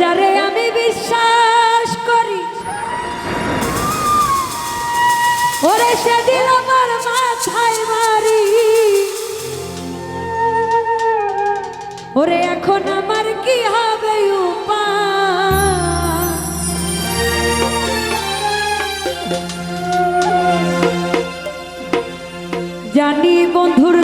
যারে আমি বিশ্বাস করি। ওরে সেদিন আমার মাথায় মারি। ওরে এখন আমার কি হবে উপায়? জানি বন্ধুর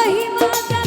মহিমা